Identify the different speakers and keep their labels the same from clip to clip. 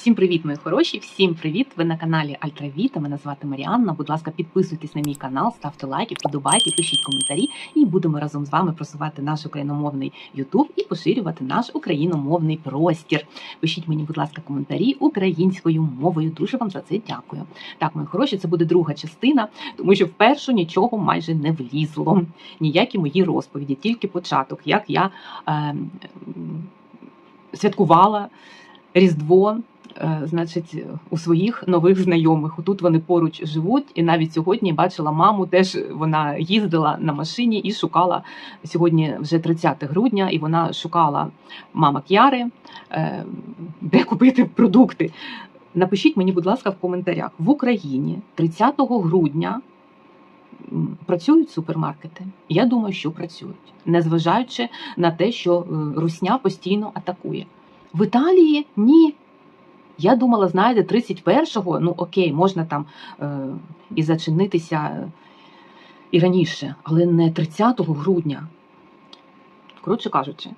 Speaker 1: Всім привіт, мої хороші! Всім привіт! Ви на каналі Альтравіта. Мене звати Маріанна. Будь ласка, підписуйтесь на мій канал, ставте лайки, вподобайки, пишіть коментарі, і будемо разом з вами просувати наш україномовний Ютуб і поширювати наш україномовний простір. Пишіть мені, будь ласка, коментарі українською мовою. Дуже вам за це дякую. Так, мої хороші, це буде друга частина, тому що в першу нічого майже не влізло. Ніякі мої розповіді, тільки початок, як я е, святкувала Різдво. Е, Значить, у своїх нових знайомих. Тут вони поруч живуть, і навіть сьогодні бачила маму. Теж вона їздила на машині і шукала сьогодні вже 30 грудня, і вона шукала мама К'яри, е, де купити продукти. Напишіть мені, будь ласка, в коментарях в Україні 30 грудня працюють супермаркети. Я думаю, що працюють, незважаючи на те, що е, русня постійно атакує. В Італії ні. Я думала, знаєте, 31-го, ну окей, можна там е, і зачинитися е, і раніше, але не 30 грудня. Коротше кажучи,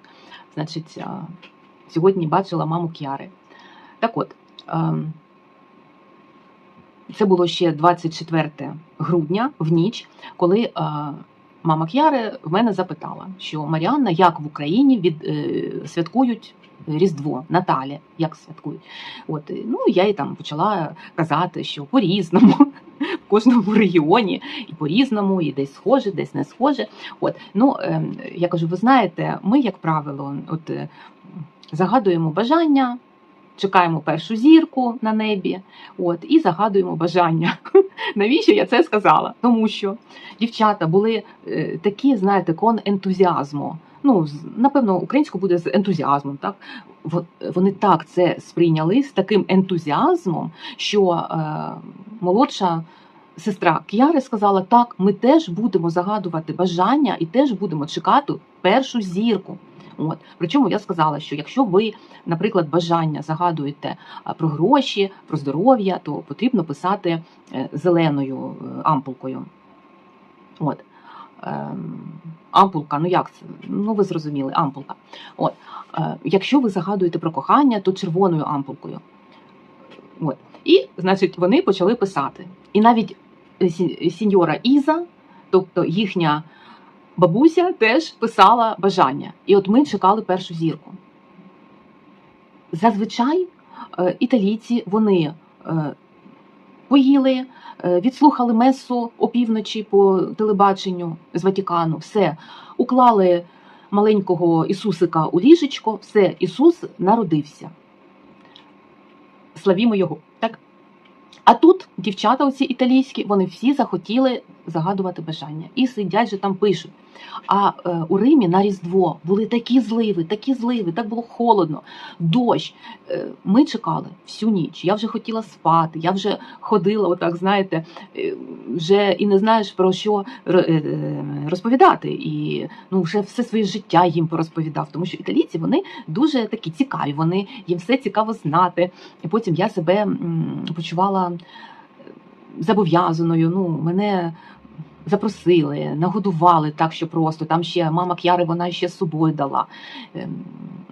Speaker 1: значить, е, сьогодні бачила маму К'яри. Так от, е, це було ще 24 грудня в ніч, коли е, мама К'яри в мене запитала, що Маріанна, як в Україні від, е, святкують Різдво, Наталі, як святкують. От, ну, я їй там почала казати, що по-різному, в кожному регіоні, і по-різному, і десь схоже, десь не схоже. От, ну, е, я кажу, ви знаєте, ми, як правило, от, е, загадуємо бажання. Чекаємо першу зірку на небі, от і загадуємо бажання. Навіщо я це сказала? Тому що дівчата були е, такі, знаєте, кон ентузіазму. Ну, напевно, українською буде з ентузіазмом. Так вони так це сприйняли з таким ентузіазмом, що е, молодша сестра К'яри сказала: так, ми теж будемо загадувати бажання і теж будемо чекати першу зірку. От причому я сказала, що якщо ви, наприклад, бажання загадуєте про гроші, про здоров'я, то потрібно писати е, зеленою е, ампулкою. От. Ем, Ампулка, ну як це? Ну ви зрозуміли, ампулка. От. Е, Якщо ви загадуєте про кохання, то червоною ампулкою. От. І, значить, вони почали писати. І навіть сіньора Іза, тобто їхня бабуся, теж писала бажання. І от ми чекали першу зірку. Зазвичай е, італійці вони е, поїли, е, відслухали месу опівночі по телебаченню з Ватікану, все, уклали маленького Ісусика у ліжечко, все, Ісус народився. Славімо його. Так? А тут дівчата, оці італійські, вони всі захотіли загадувати бажання. І сидять же там пишуть. А е, у Римі на Різдво були такі зливи, такі зливи, так було холодно, дощ. Е, ми чекали всю ніч. Я вже хотіла спати, я вже ходила, отак, знаєте, е, вже і не знаєш про що розповідати. І ну, вже все своє життя їм порозповідав. Тому що італійці вони дуже такі цікаві, вони їм все цікаво знати. І потім я себе почувала зобов'язаною. Ну, мене запросили, нагодували так, що просто там ще мама К'яри, вона ще з собою дала. Ем,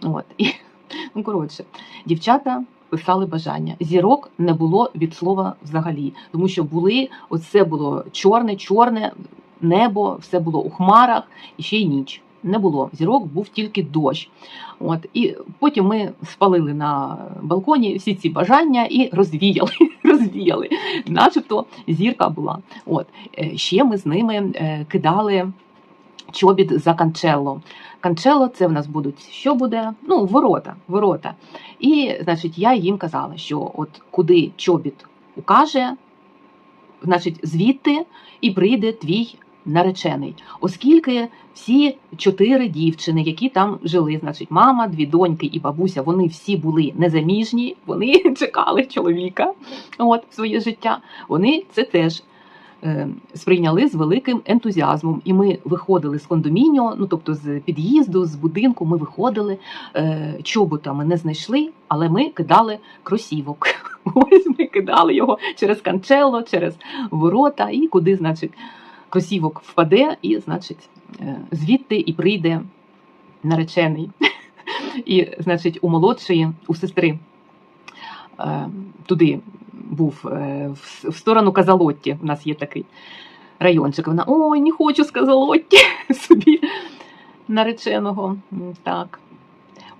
Speaker 1: От. І, ну, коротше, дівчата писали бажання. Зірок не було від слова взагалі, тому що були, оце було чорне, чорне небо, все було у хмарах і ще й ніч. Не було зірок, був тільки дощ. От і потім ми спалили на балконі всі ці бажання і розвіяли, розвіяли, начебто зірка була. От Е, ще ми з ними е, кидали чобіт за канчелло. Канчелло це в нас будуть що буде? Ну, ворота. ворота. І, значить, я їм казала, що от куди чобіт укаже, значить, звідти і прийде твій наречений. Оскільки всі чотири дівчини, які там жили, значить, мама, дві доньки і бабуся, вони всі були незаміжні, вони чекали чоловіка от, в своє життя. Вони це теж е, сприйняли з великим ентузіазмом. І ми виходили з кондомініо, ну тобто з під'їзду, з будинку, ми виходили, е, чобота не знайшли, але ми кидали кросівок. Ось ми кидали його через канчело, через ворота, і куди, значить, кросівок впаде, і, значить, е, звідти і прийде наречений. І, значить, у молодшої, у сестри е, туди був е, в, сторону Казалотті. У нас є такий райончик. Вона ой, не хочу з Казалотті собі нареченого. Так.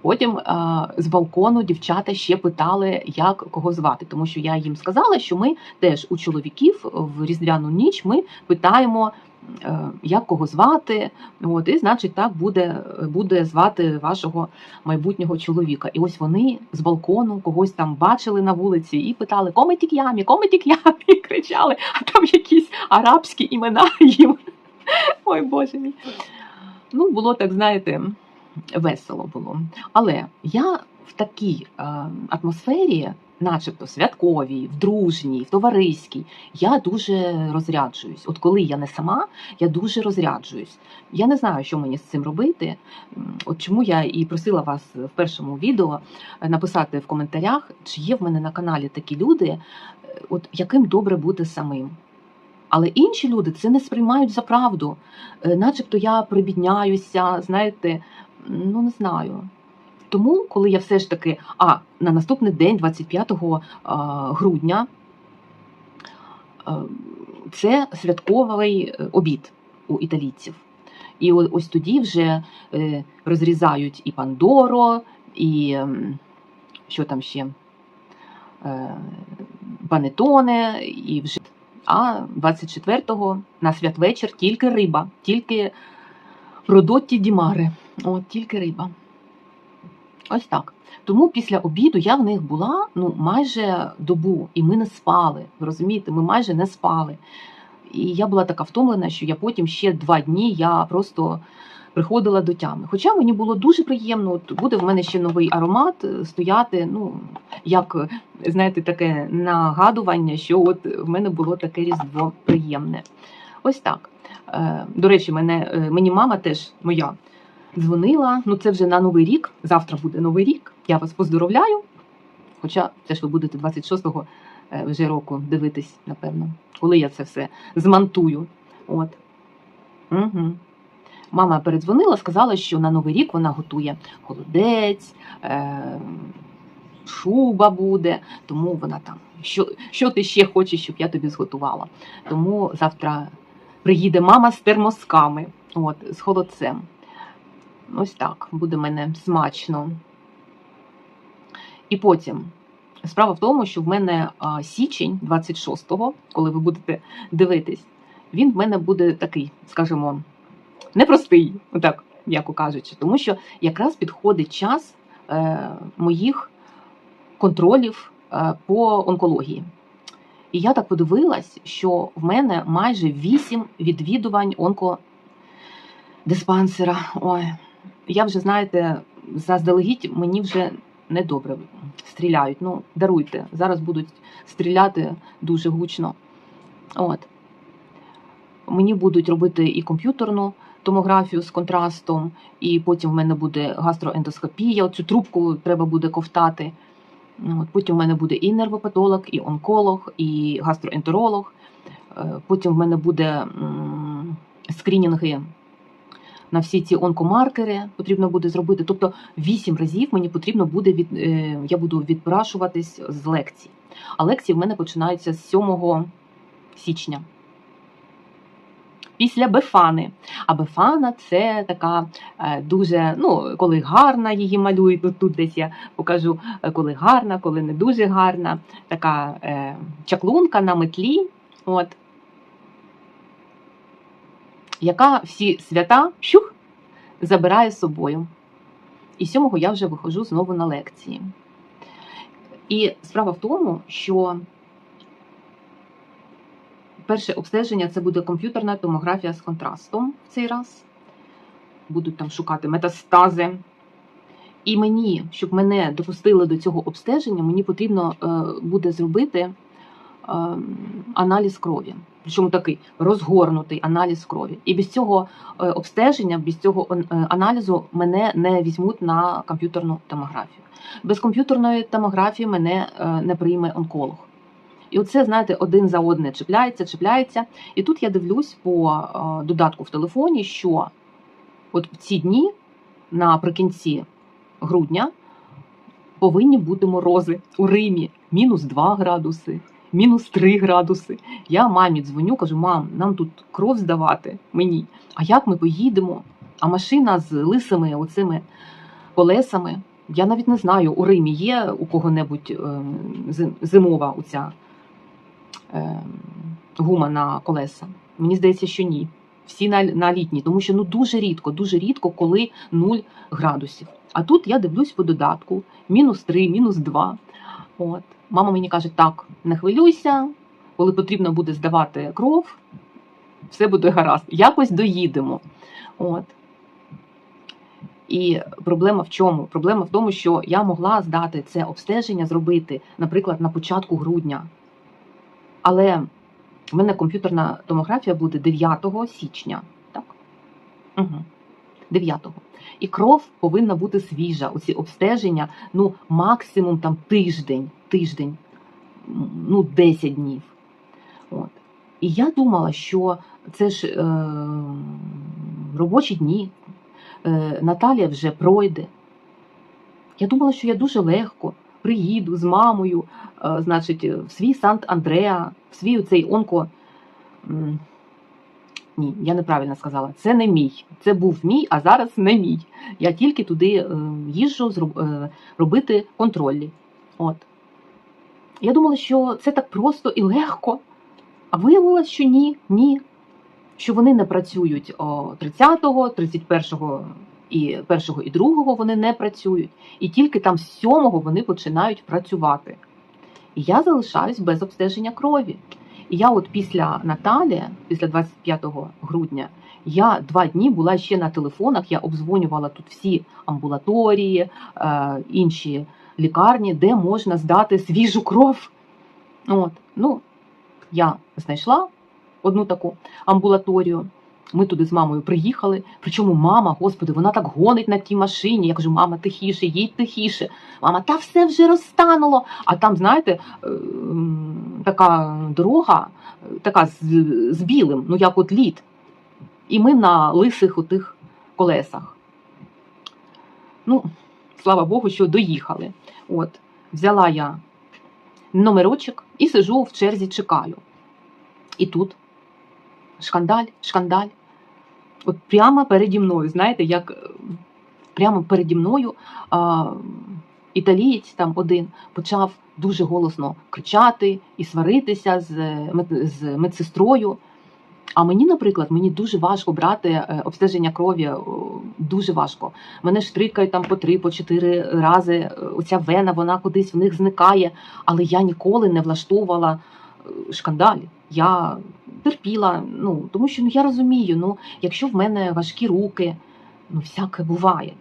Speaker 1: Потім а, з балкону дівчата ще питали, як кого звати, тому що я їм сказала, що ми теж у чоловіків в різдвяну ніч ми питаємо, е, як кого звати. От, і значить, так буде, буде звати вашого майбутнього чоловіка. І ось вони з балкону когось там бачили на вулиці і питали: Кометік ямі, кометік ямі, кричали, а там якісь арабські імена їм. Ой Боже мій. Ну, було так, знаєте, весело було. Але я в такій е, атмосфері, начебто святковій, в дружній, в товариській, я дуже розряджуюсь. От коли я не сама, я дуже розряджуюсь. Я не знаю, що мені з цим робити. От чому я і просила вас в першому відео е, написати в коментарях, чи є в мене на каналі такі люди, е, от яким добре бути самим. Але інші люди це не сприймають за правду, начебто я прибідняюся, знаєте, ну не знаю. Тому, коли я все ж таки, а на наступний день, 25 грудня, це святковий е, обід у італійців. І ось тоді вже е, розрізають і пандоро, і що там ще, е, панетоне, і вже. А 24-го на святвечір тільки риба, тільки продотті дімари. От тільки риба. Ось так. Тому після обіду я в них була ну, майже добу, і ми не спали. Ви розумієте, ми майже не спали. І я була така втомлена, що я потім ще два дні я просто приходила до тями. Хоча мені було дуже приємно, от буде в мене ще новий аромат е, стояти. Ну, як знаєте, таке нагадування, що от в мене було таке різдво приємне. Ось так. Е, До речі, мене, е, мені мама теж моя дзвонила. Ну, це вже на Новий рік. Завтра буде Новий рік. Я вас поздоровляю. Хоча це ж ви будете 26-го е, вже року дивитись, напевно, коли я це все змонтую. От. Угу. Мама передзвонила, сказала, що на Новий рік вона готує холодець, е- шуба буде, тому вона там. Що, що ти ще хочеш, щоб я тобі зготувала? Тому завтра приїде мама з термосками, от, з холодцем. Ось так, буде мене смачно. І потім. Справа в тому, що в мене січень 26-го, коли ви будете дивитись, він в мене буде такий, скажімо, непростий, отак, м'яко кажучи, тому що якраз підходить час е, моїх контролів е, по онкології. І я так подивилась, що в мене майже 8 відвідувань онкодиспансера. Ой, я вже, знаєте, заздалегідь мені вже недобре стріляють. Ну, даруйте, зараз будуть стріляти дуже гучно. От. Мені будуть робити і комп'ютерну томографію з контрастом, і потім в мене буде гастроендоскопія. Цю трубку треба буде ковтати. От, потім в мене буде і нервопатолог, і онколог, і гастроентеролог. Е, Потім в мене буде м, скринінги на всі ці онкомаркери потрібно буде зробити. Тобто вісім разів мені потрібно буде від е, я буду відпрашуватись з лекцій. А лекції в мене починаються з 7 січня. Після Бефани. А Бефана це така е, дуже, ну, коли гарна її малюють. Ну, тут десь я покажу, е, коли гарна, коли не дуже гарна. Така е, чаклунка на метлі. От, яка всі свята щух, забирає з собою. І сьомого я вже виходжу знову на лекції. І справа в тому, що перше обстеження це буде комп'ютерна томографія з контрастом в цей раз. Будуть там шукати метастази. І мені, щоб мене допустили до цього обстеження, мені потрібно е, буде зробити аналіз крові. Причому такий розгорнутий аналіз крові. І без цього е, обстеження, без цього е, аналізу мене не візьмуть на комп'ютерну томографію. Без комп'ютерної томографії мене е, не прийме онколог. І оце, знаєте, один за одне чіпляється, чіпляється. І тут я дивлюсь по додатку в телефоні, що от в ці дні наприкінці грудня повинні бути морози у Римі мінус 2 градуси, мінус 3 градуси. Я мамі дзвоню, кажу: мам, нам тут кров здавати мені. А як ми поїдемо? А машина з лисими оцими колесами. Я навіть не знаю, у Римі є у кого-небудь е, зимова оця е, гума на колеса. Мені здається, що ні. Всі на, на літні, тому що ну дуже рідко, дуже рідко, коли 0 градусів. А тут я дивлюсь по додатку: мінус 3, мінус 2. От. Мама мені каже: так, не хвилюйся, коли потрібно буде здавати кров, все буде гаразд. Якось доїдемо. От. І проблема в чому? Проблема в тому, що я могла здати це обстеження зробити, наприклад, на початку грудня. Але в мене комп'ютерна томографія буде 9 січня. Так? Угу. 9-го. І кров повинна бути свіжа. Оці обстеження, ну, максимум там тиждень, тиждень, ну, 10 днів. От. І я думала, що це ж е, робочі дні. Е, Наталія вже пройде. Я думала, що я дуже легко приїду з мамою, е, значить, в свій Сант-Андреа, в свій цей онко. Ні, я неправильно сказала. Це не мій. Це був мій, а зараз не мій. Я тільки туди е, їжджу е, робити контролі. От. Я думала, що це так просто і легко. А виявилось, що ні, ні. Що вони не працюють о 30-го, 31-го і 1-го і 2-го вони не працюють. І тільки там з 7-го вони починають працювати. І я залишаюсь без обстеження крові. І я от після Наталі, після 25 грудня, я два дні була ще на телефонах, я обзвонювала тут всі амбулаторії, е, інші лікарні, де можна здати свіжу кров. От. Ну, я знайшла одну таку амбулаторію. Ми туди з мамою приїхали. Причому мама, господи, вона так гонить на тій машині. Я кажу, мама, тихіше, їдь тихіше. Мама, та все вже розтануло. А там, знаєте, е, така дорога, е, така з, з білим, ну як от лід. І ми на лисих отих колесах. Ну, слава Богу, що доїхали. От, взяла я номерочок і сижу в черзі, чекаю. І тут шкандаль, шкандаль. От прямо переді мною, знаєте, як е, прямо переді мною а, італієць там один почав дуже голосно кричати і сваритися з, з медсестрою. А мені, наприклад, мені дуже важко брати е, обстеження крові, дуже важко. Мене штрикають там по три, по чотири рази. е, Оця вена, вона кудись в них зникає, але я ніколи не влаштовувала шкандаль. Я терпіла, ну тому що ну я розумію, ну якщо в мене важкі руки, ну всяке буває.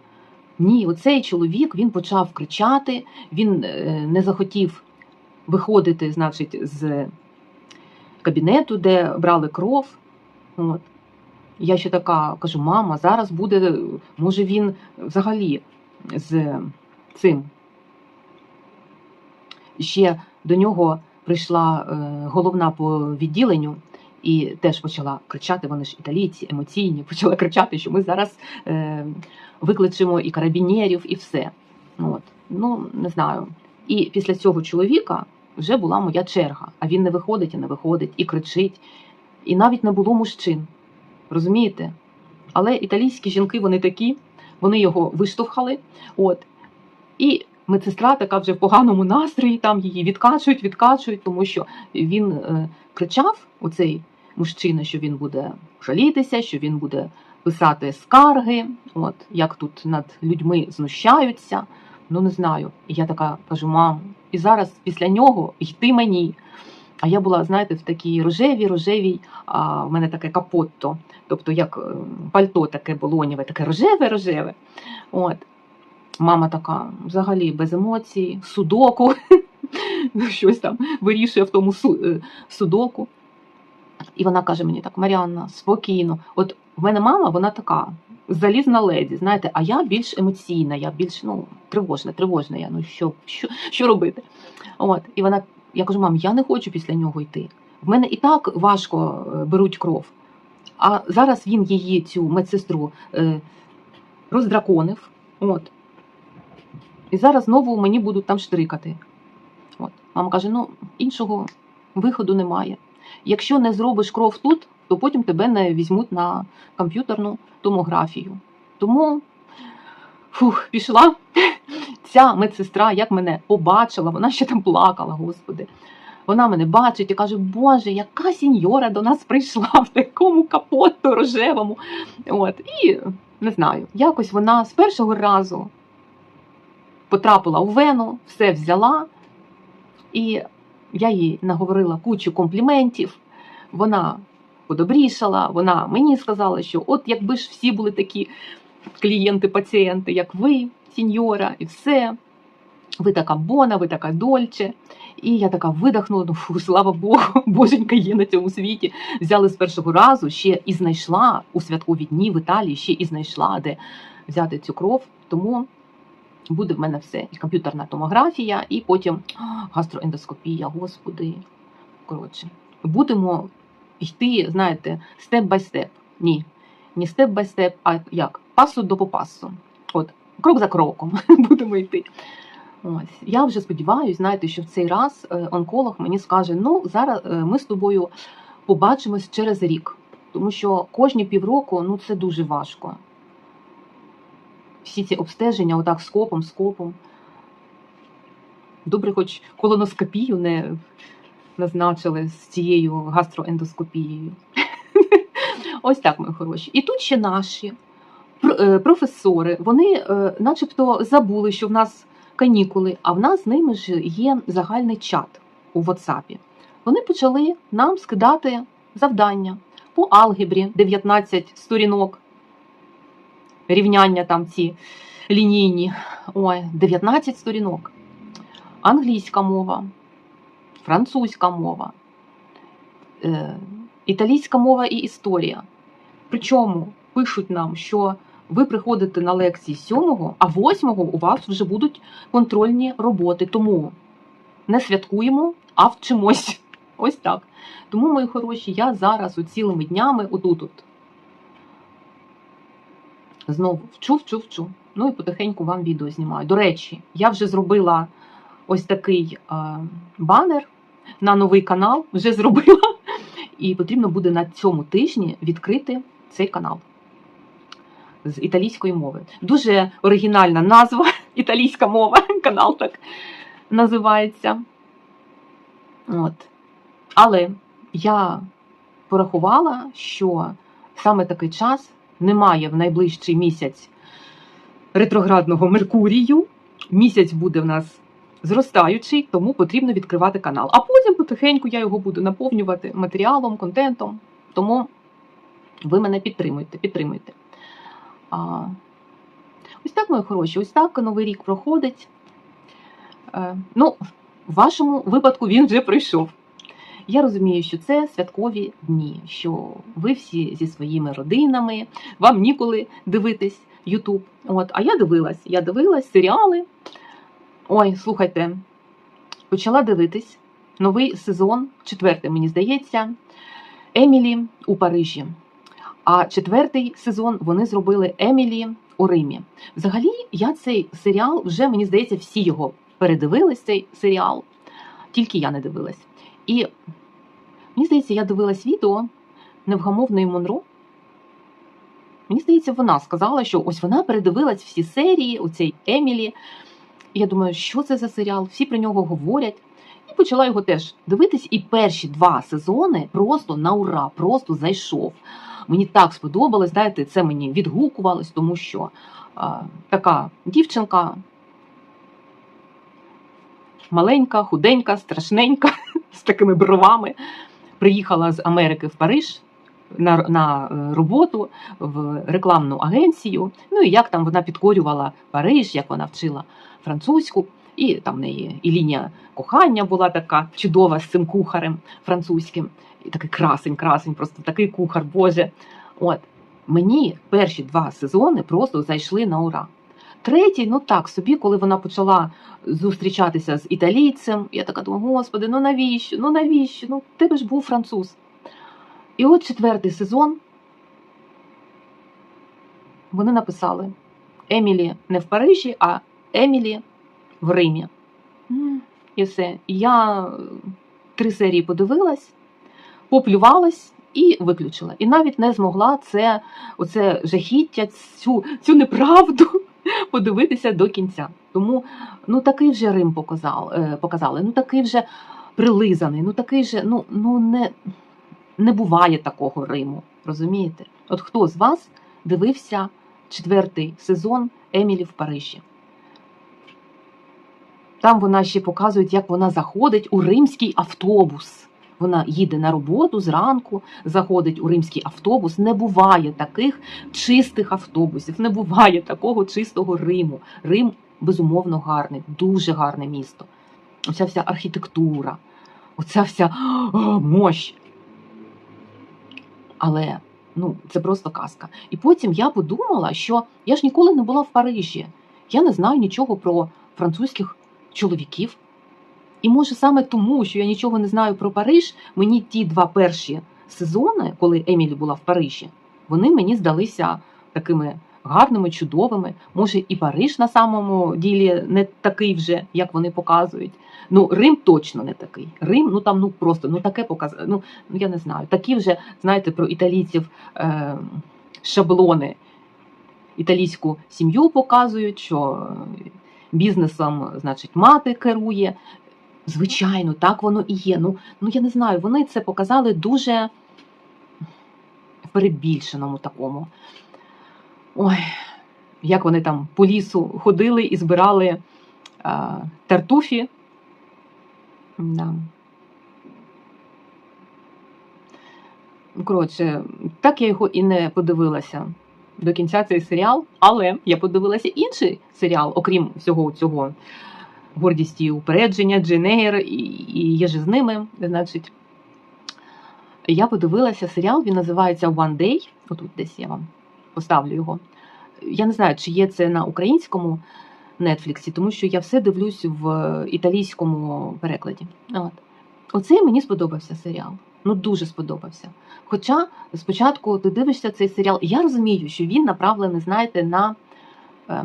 Speaker 1: Ні, оцей чоловік він почав кричати, він е, не захотів виходити, значить, з кабінету, де брали кров. От. Я ще така кажу: мама, зараз буде, може він взагалі з цим. Ще до нього прийшла е, головна по відділенню і теж почала кричати. Вони ж італійці, емоційні, почала кричати, що ми зараз е, викличемо і карабінерів, і все. От. Ну, не знаю. І після цього чоловіка вже була моя черга. А він не виходить і не виходить, і кричить. І навіть не було мужчин. Розумієте? Але італійські жінки вони такі, вони його виштовхали. От. І медсестра така вже в поганому настрої, там її відкачують, відкачують, тому що він е, кричав, оцей мужчина, що він буде жалітися, що він буде писати скарги, от як тут над людьми знущаються. Ну не знаю. І я така кажу, мам, і зараз після нього йти мені. А я була, знаєте, в такій рожевій, рожевій, а в мене таке капотто, тобто як е, пальто таке болонєве, таке рожеве, рожеве. От. Мама така взагалі без емоцій, судоку, щось там вирішує в тому е, судоку. І вона каже мені так: Маріанна, спокійно. От в мене мама, вона така залізна леді, знаєте, а я більш емоційна, я більш ну, тривожна, тривожна. Я ну що, що, що робити? От, і вона, я кажу, мам, я не хочу після нього йти. В мене і так важко е, беруть кров. А зараз він її, цю медсестру, е, роздраконив. От. І зараз знову мені будуть там штрикати. От. Мама каже: ну, іншого виходу немає. Якщо не зробиш кров тут, то потім тебе не візьмуть на комп'ютерну томографію. Тому фух, пішла. Ця медсестра, як мене побачила, вона ще там плакала, господи. Вона мене бачить і каже, Боже, яка сіньора до нас прийшла в такому капоту рожевому. От. І не знаю, якось вона з першого разу потрапила у вену, все взяла, і я їй наговорила кучу компліментів. Вона подобрішала, вона мені сказала, що от якби ж всі були такі клієнти-пацієнти, як ви, сіньора, і все. Ви така бона, ви така дольче. І я така видихнула, ну фу, слава Богу, боженька є на цьому світі. Взяли з першого разу ще і знайшла у святкові дні в Італії, ще і знайшла, де взяти цю кров. Тому буде в мене все. І комп'ютерна томографія, і потім гастроендоскопія, господи. Коротше, будемо йти, знаєте, степ бай степ. Ні, не степ бай степ, а як? Пасу до попасу. От, крок за кроком будемо йти. Ось я вже сподіваюся, знаєте, що в цей раз е, онколог мені скаже: ну зараз е, ми з тобою побачимось через рік, тому що кожні півроку ну це дуже важко. Всі ці обстеження, отак скопом, скопом. Добре, хоч колоноскопію не назначили з цією гастроендоскопією. Ось так, мої хороші. І тут ще наші е, професори, вони е, начебто забули, що в нас канікули, а в нас з ними ж є загальний чат у WhatsApp. Вони почали нам скидати завдання по алгебрі 19 сторінок, рівняння там ці лінійні. Ой, 19 сторінок. Англійська мова, французька мова, е, італійська мова і історія. Причому пишуть нам, що ви приходите на лекції 7, а 8 у вас вже будуть контрольні роботи. Тому не святкуємо, а вчимось. Ось так. Тому, мої хороші, я зараз у цілими днями отут. Знову вчу, вчу, вчу. Ну і потихеньку вам відео знімаю. До речі, я вже зробила ось такий е, банер на новий канал, вже зробила. І потрібно буде на цьому тижні відкрити цей канал з італійської мови. Дуже оригінальна назва італійська мова, канал так називається. От. Але я порахувала, що саме такий час немає в найближчий місяць ретроградного Меркурію. Місяць буде в нас зростаючий, тому потрібно відкривати канал. А потім потихеньку я його буду наповнювати матеріалом, контентом. Тому ви мене підтримуйте, підтримуйте. А, Ось так, мої хороші, ось так новий рік проходить. Е, ну, в вашому випадку він вже пройшов. Я розумію, що це святкові дні, що ви всі зі своїми родинами, вам ніколи дивитись Ютуб. А я дивилась, я дивилась серіали. Ой, слухайте, почала дивитись новий сезон, четвертий, мені здається, Емілі у Парижі. А четвертий сезон вони зробили Емілі у Римі. Взагалі, я цей серіал вже мені здається, всі його передивились. Цей серіал, тільки я не дивилась. І мені здається, я дивилась відео невгамовної Монро. Мені здається, вона сказала, що ось вона передивилась всі серії у цій Емілі. Я думаю, що це за серіал? Всі про нього говорять. І почала його теж дивитись. І перші два сезони просто на ура, просто зайшов. Мені так сподобалось, знаєте, це мені відгукувалось, тому що а, така дівчинка маленька, худенька, страшненька, з такими бровами, приїхала з Америки в Париж на, на е, роботу в рекламну агенцію. Ну і як там вона підкорювала Париж, як вона вчила французьку. І там в неї і лінія кохання була така чудова з цим кухарем французьким. І такий красень, красень, просто такий кухар, Боже. От мені перші два сезони просто зайшли на ура. Третій, ну так собі, коли вона почала зустрічатися з італійцем, я така думаю, господи, ну навіщо? Ну навіщо? Ну, в тебе ж був француз. І от четвертий сезон вони написали: Емілі не в Парижі, а Емілі в Римі. І все. Я три серії подивилась, поплювалась і виключила. І навіть не змогла це, оце жахіття, цю, цю неправду подивитися до кінця. Тому ну такий вже Рим показав, е, показали, ну такий вже прилизаний, ну такий же, ну, ну не, не буває такого Риму. Розумієте? От хто з вас дивився четвертий сезон Емілі в Парижі? Там вона ще показує, як вона заходить у римський автобус. Вона їде на роботу зранку, заходить у римський автобус. Не буває таких чистих автобусів, не буває такого чистого Риму. Рим безумовно гарний, дуже гарне місто. Оця вся архітектура, оця вся о, мощь. Але ну, це просто казка. І потім я подумала, що я ж ніколи не була в Парижі. Я не знаю нічого про французьких чоловіків. І може саме тому, що я нічого не знаю про Париж, мені ті два перші сезони, коли Емілі була в Парижі, вони мені здалися такими гарними, чудовими. Може, і Париж на самому ділі не такий вже, як вони показують. Ну, Рим точно не такий. Рим, ну там ну просто ну таке показ... ну, ну я не знаю. Такі вже, знаєте, про італійців е... шаблони. Італійську сім'ю показують, що бізнесом, значить, мати керує. Звичайно, так воно і є. Ну, ну я не знаю, вони це показали дуже в перебільшеному такому. Ой, як вони там по лісу ходили і збирали а, тартуфі. Да. Коротше, так я його і не подивилася до кінця цей серіал, але я подивилася інший серіал, окрім всього цього гордість і упередження, Джейн і, і є ж з ними. Значить, я подивилася серіал, він називається One Day. Отут десь я вам поставлю його. Я не знаю, чи є це на українському Нетфліксі, тому що я все дивлюсь в італійському перекладі. От. Оцей мені сподобався серіал. Ну, дуже сподобався. Хоча спочатку ти дивишся цей серіал, і я розумію, що він направлений, знаєте, на е,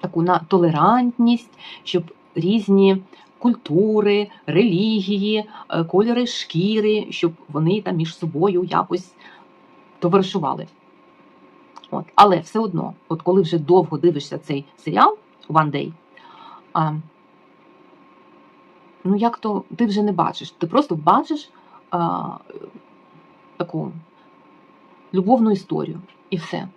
Speaker 1: таку на толерантність, щоб різні культури, релігії, е, кольори шкіри, щоб вони там між собою якось товаришували. От. Але все одно, от коли вже довго дивишся цей серіал One Day, а, ну як то ти вже не бачиш, ти просто бачиш а, таку любовну історію і все.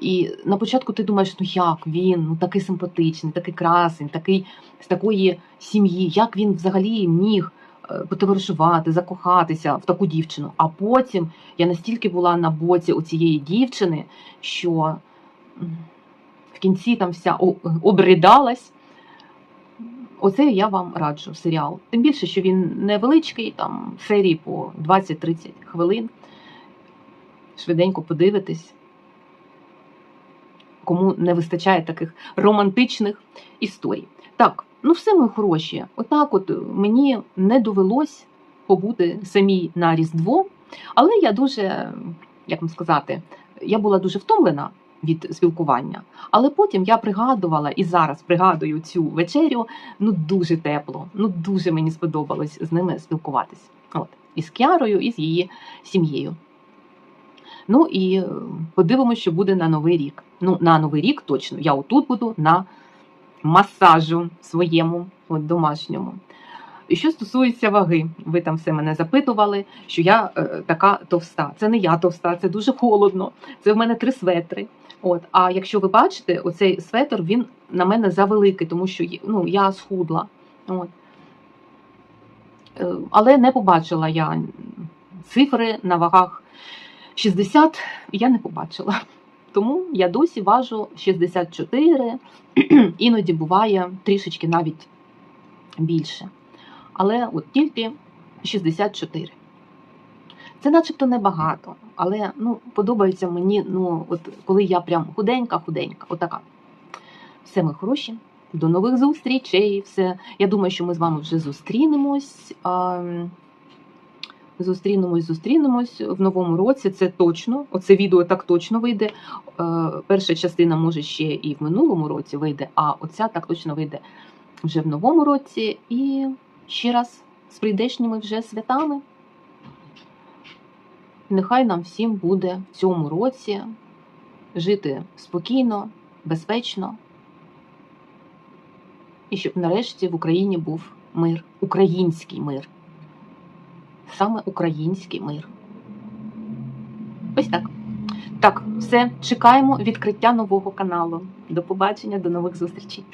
Speaker 1: І на початку ти думаєш, ну як він, ну такий симпатичний, такий красень, такий з такої сім'ї, як він взагалі міг е, потоваришувати, закохатися в таку дівчину. А потім я настільки була на боці у цієї дівчини, що в кінці там вся обридалась. Оце я вам раджу серіал. Тим більше, що він невеличкий, там серії по 20-30 хвилин. Швиденько подивитись кому не вистачає таких романтичних історій. Так, ну все мої хороші. Отак, от мені не довелось побути самій на Різдво, але я дуже, як вам сказати, я була дуже втомлена від спілкування. Але потім я пригадувала і зараз пригадую цю вечерю. Ну дуже тепло, ну дуже мені сподобалось з ними спілкуватись. От і з Кярою, і з її сім'єю. Ну і е, подивимося, що буде на новий рік. Ну, на новий рік точно. Я отут буду на масажу своєму, от домашньому. І що стосується ваги, ви там все мене запитували, що я е, така товста. Це не я товста, це дуже холодно. Це в мене три светри. От, а якщо ви бачите, оцей светр він на мене завеликий, тому що ну, я схудла. От. Е, Але не побачила я цифри на вагах 60 я не побачила. Тому я досі важу 64, іноді буває трішечки навіть більше. Але от тільки 64. Це начебто небагато, але ну, подобається мені, ну, от коли я прям худенька-худенька, отака. Все, ми хороші. До нових зустрічей. Все. Я думаю, що ми з вами вже зустрінемось. Зустрінемось, зустрінемось в новому році. Це точно. Оце відео так точно вийде. Е, перша частина може ще і в минулому році вийде, а оця так точно вийде вже в новому році. І ще раз з прийдешніми вже святами. Нехай нам всім буде в цьому році жити спокійно, безпечно. І щоб нарешті в Україні був мир, український мир. Саме український мир. Ось так. Так, все, чекаємо відкриття нового каналу. До побачення, до нових зустрічей.